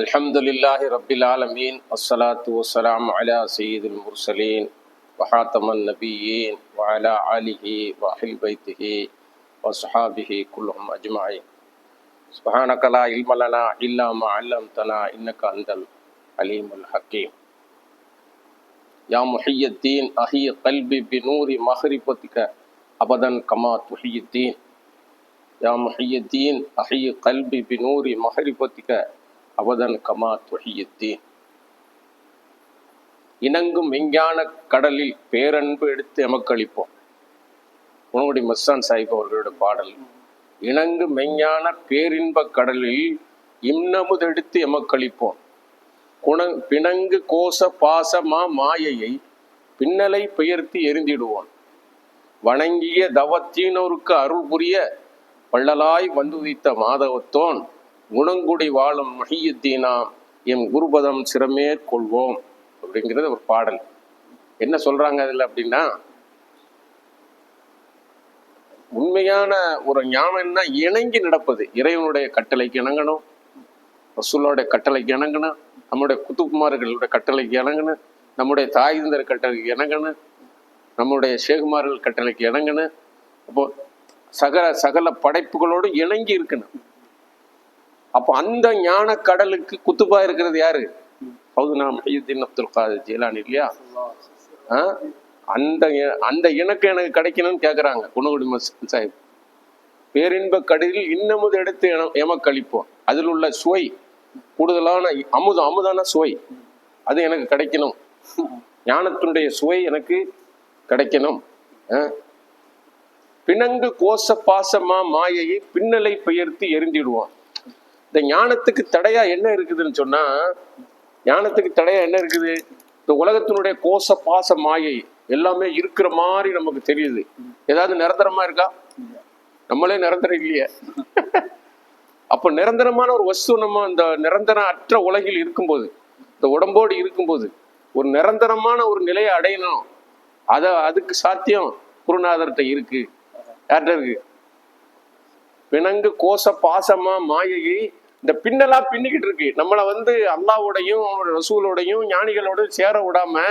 الحمد لله رب العالمين والصلاة والسلام على سيد المرسلين وحاتم النبيين وعلى آله وأهل بيته وصحابه كلهم أجمعين سبحانك لا علم لنا إلا ما علمتنا إنك أنت العليم الحكيم يا محي الدين أحي قلبي بنور مغرفتك أبدا كما تحيي الدين يا محي الدين أحي قلبي بنور مغرفتك அவதன் comma துஹியுத்தீன் இணங்கும் விஞ்ஞான கடலில் பேரன்பு எடுத்து எமக்களிப்போம். உணவுடி மஸ்தான் சாஹிப் அவர்களோட பாடல். இணங்கு மெஞ்ஞான பேரின்ப கடலில் இம்னமுதெடுத்து எமக்களிப்போம். குண பிணங்கு கோச பாசமா மாயையை பின்னலை பெயர்த்து எரிந்திடுவோம். வணங்கிய தவத்தீனோருக்கு அருள் புரிய வள்ளலாய் வந்துதித்த மாதவத்தோன். குணங்குடி வாழும் மஹியுத்தீனாம் எம் குருபதம் சிறமேற்கொள்வோம் அப்படிங்கிறது ஒரு பாடல். என்ன சொல்றாங்க அதுல அப்படின்னா உண்மையான ஒரு ஞானம்னா இணங்கி நடப்பது. இறைவனுடைய கட்டளைக்கு இணங்கணும் ரசூலோட கட்டளைக்கு இணங்கணும் நம்முடைய குத்துக்குமார்களுடைய கட்டளைக்கு இணங்கணும் நம்முடைய தாய்ந்தர் கட்டளைக்கு இணங்கணும் நம்முடைய சேகுமார்கள் கட்டளைக்கு இணங்கணும். அப்போ சகல சகல படைப்புகளோடு இணங்கி இருக்கணும். அப்போ அந்த ஞான கடலுக்கு குத்துப்பா இருக்கிறது யாரு? ஹவுதுனா மஹியுத்தீன் அப்துல் காதர் ஜெயலானி இல்லையா? ஆ? அந்த அந்த இணக்கு எனக்கு கிடைக்கணும்னு கேட்குறாங்க குணகுடி மஸ்தான் சாஹிப். பேரின்ப கடலில் இன்னமுது எடுத்து எமக்களிப்போம். அதில் உள்ள சுவை கூடுதலான அமுதம் அமுதான சுவை அது எனக்கு கிடைக்கணும். ஞானத்தினுடைய சுவை எனக்கு கிடைக்கணும். ஆ? பிணங்கு கோச பாசமா மாயையை பின்னலை பெயர்த்து எரிஞ்சிடுவான் இந்த ஞானத்துக்கு தடையா என்ன இருக்குதுன்னு சொன்னா ஞானத்துக்கு தடையா என்ன இருக்குது? இந்த உலகத்தினுடைய கோச பாச மாயை எல்லாமே இருக்கிற மாதிரி நமக்கு தெரியுது. ஏதாவது நிரந்தரமா இருக்கா? நம்மளே நிரந்தரம் இல்லையே அப்ப நிரந்தரமான ஒரு வஸ்து நம்ம இந்த நிரந்தர அற்ற உலகில் இருக்கும்போது இந்த உடம்போடு இருக்கும்போது ஒரு நிரந்தரமான ஒரு நிலையை அடையணும். அத அதுக்கு சாத்தியம் குருநாதர்கிட்ட இருக்கு. யார்கிட்ட இருக்கு? பிணங்கு கோச பாசமா மாயையை இந்த பின்னலா பின்னிக்கிட்டு இருக்கு. நம்மளை வந்து அல்லாவோடையும் அவனோட ரசூலோடையும் ஞானிகளோடையும் சேர விடாம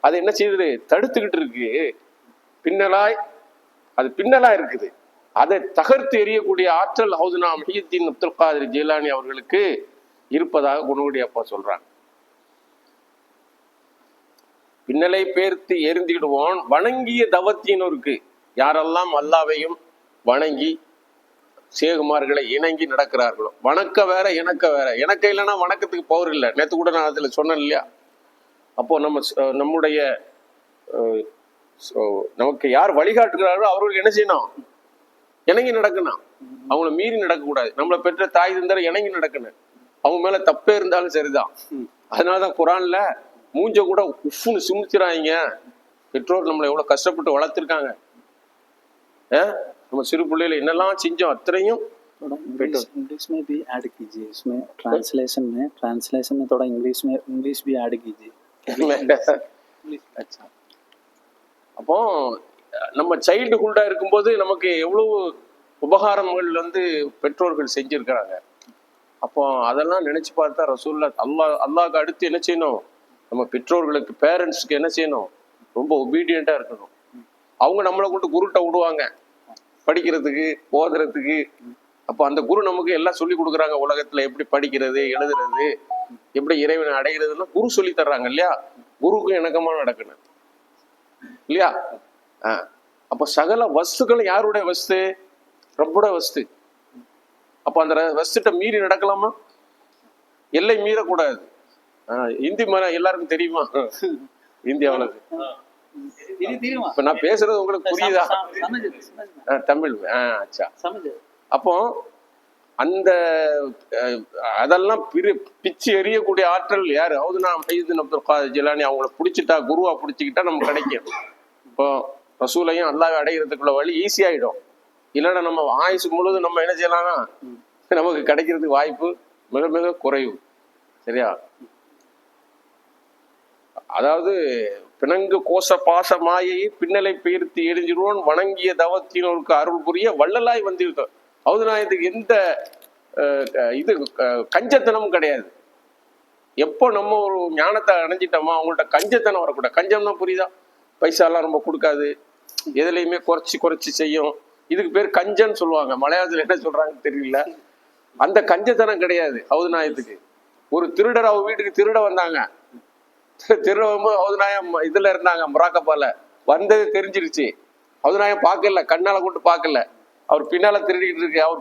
அது என்ன செய்யுது? தடுத்துக்கிட்டு இருக்கு. பின்னலாய் அது பின்னலா இருக்குது. அதை தகர்த்து எறியக்கூடிய ஆற்றல் ஹவுதுனா மஹியுத்தீன் அப்துல் காதிர் ஜீலானி அவர்களுக்கு இருப்பதாக குணகுடி அப்பா சொல்றாங்க. பின்னலை பேர்த்து எரிந்திடுவோன் வணங்கிய தவத்தினருக்கு யாரெல்லாம் அல்லாவையும் வணங்கி சேகுமார்களை இணங்கி நடக்கிறார்களோ? வணக்க வேற இணக்க வேற. இணக்க இல்லைன்னா வணக்கத்துக்கு பவர் இல்லை. நேற்று கூட நான் அதில் சொன்னேன் இல்லையா? அப்போ நம்ம நம்முடைய நமக்கு யார் வழிகாட்டுகிறார்களோ அவர்களுக்கு என்ன செய்யணும்? இணங்கி நடக்கணும். அவங்கள மீறி நடக்கக்கூடாது. நம்மளை பெற்ற தாய் தந்தர இணங்கி நடக்கணும். அவங்க மேல தப்பே இருந்தாலும் சரிதான். அதனாலதான் குரான்ல மூஞ்ச கூட உஃப்னு சுமிச்சிடாங்க பெற்றோர் நம்மளை எவ்வளவு கஷ்டப்பட்டு வளர்த்துருக்காங்க? நம்ம சிறு பிள்ளையில என்னெல்லாம் செஞ்சோம் அத்தனையும் थोड़ा इंग्लिश इंग्लिश में भी ऐड कीजिए इसमें ट्रांसलेशन में ट्रांसलेशन में थोड़ा इंग्लिश में इंग्लिश भी ऐड कीजिए அச்சா. அப்போ நம்ம சைல்டுஹுட்டா இருக்கும்போது நமக்கு எவ்வளவு உபகாரங்கள் வந்து பெற்றோர்கள் செஞ்சிருக்கிறாங்க அப்போ அதெல்லாம் நினைச்சு பார்த்தா ரசூல்லா அல்லாஹ் அல்லாஹ்க்கு அடுத்து என்ன செய்யணும் நம்ம பெற்றோர்களுக்கு பேரண்ட்ஸ்க்கு என்ன செய்யணும் ரொம்ப ஒபீடியண்டா இருக்கணும் அவங்க நம்மளை கொண்டு குருட்ட விடுவாங்க படிக்கிறதுக்கு ஓதுறதுக்கு. அப்போ அந்த குரு நமக்கு எல்லாம் சொல்லி கொடுக்குறாங்க உலகத்துல எப்படி படிக்கிறது எழுதுறது எப்படி இறைவனை அடைகிறதுன்னா குரு சொல்லி தர்றாங்க இல்லையா? குருக்கும் இணக்கமா நடக்கணும். இல்லையா? ஆஹ் அப்போ சகல வஸ்துக்கள் யாருடைய வஸ்து? ரப்போட வஸ்து. அப்ப அந்த வஸ்துட்ட மீறி நடக்கலாமா? எல்லை மீறக்கூடாது. ஆஹ் இந்தி மன எல்லாருக்கும் தெரியுமா? இந்தியாவில். இப்ப நான் பேசுறது உங்களுக்கு புரியுதா? தமிழ் ஆஹ் அச்சா. அப்போ அந்த அதெல்லாம் பிரி பிச்சு எறியக்கூடிய ஆற்றல் யாரு? நான் ஃபைதுன் அப்துல் ஜிலானி அவங்கள பிடிச்சிட்டா குருவா பிடிச்சிக்கிட்டா நமக்கு கிடைக்கும். இப்போ ரசூலையும் அல்லாவை அடைகிறதுக்குள்ள வழி ஈஸியாயிடும் இல்லைன்னா நம்ம ஆயுசு முழுதும் நம்ம என்ன செய்யலாம்னா நமக்கு கிடைக்கிறதுக்கு வாய்ப்பு மிக மிக குறைவு. சரியா? அதாவது பிணங்கு கோச பாச மாயையை பின்னலை பெயர்த்து எரிஞ்சிடுவோன் வணங்கிய தவத்தினோருக்கு அருள் புரிய வள்ளலாய் வந்திருக்கோம் அவுதுநாயத்துக்கு எந்த இது கஞ்சத்தனமும் கிடையாது. எப்போ நம்ம ஒரு ஞானத்தை அடைஞ்சிட்டோமோ அவங்கள்ட்ட கஞ்சத்தனம் வரக்கூடாது. கஞ்சம்னா புரியுதா? பைசாலாம் ரொம்ப கொடுக்காது. எதுலையுமே குறைச்சி குறைச்சி செய்யும். இதுக்கு பேர் கஞ்சன்னு சொல்லுவாங்க. மலையாளத்தில் என்ன சொல்றாங்கன்னு தெரியல. அந்த கஞ்சத்தனம் கிடையாது அவுதுநாயத்துக்கு ஒரு திருடர் அவங்க வீட்டுக்கு திருட வந்தாங்க. திருவம்பு அவதுநாயம் இதுல இருந்தாங்க முராக்கப்பால வந்தது தெரிஞ்சிருச்சு. அவதுநாயம் பார்க்கல கண்ணால கொண்டு பார்க்கல. அவர் பின்னால திருடிக்கிட்டு இருக்கு அவர்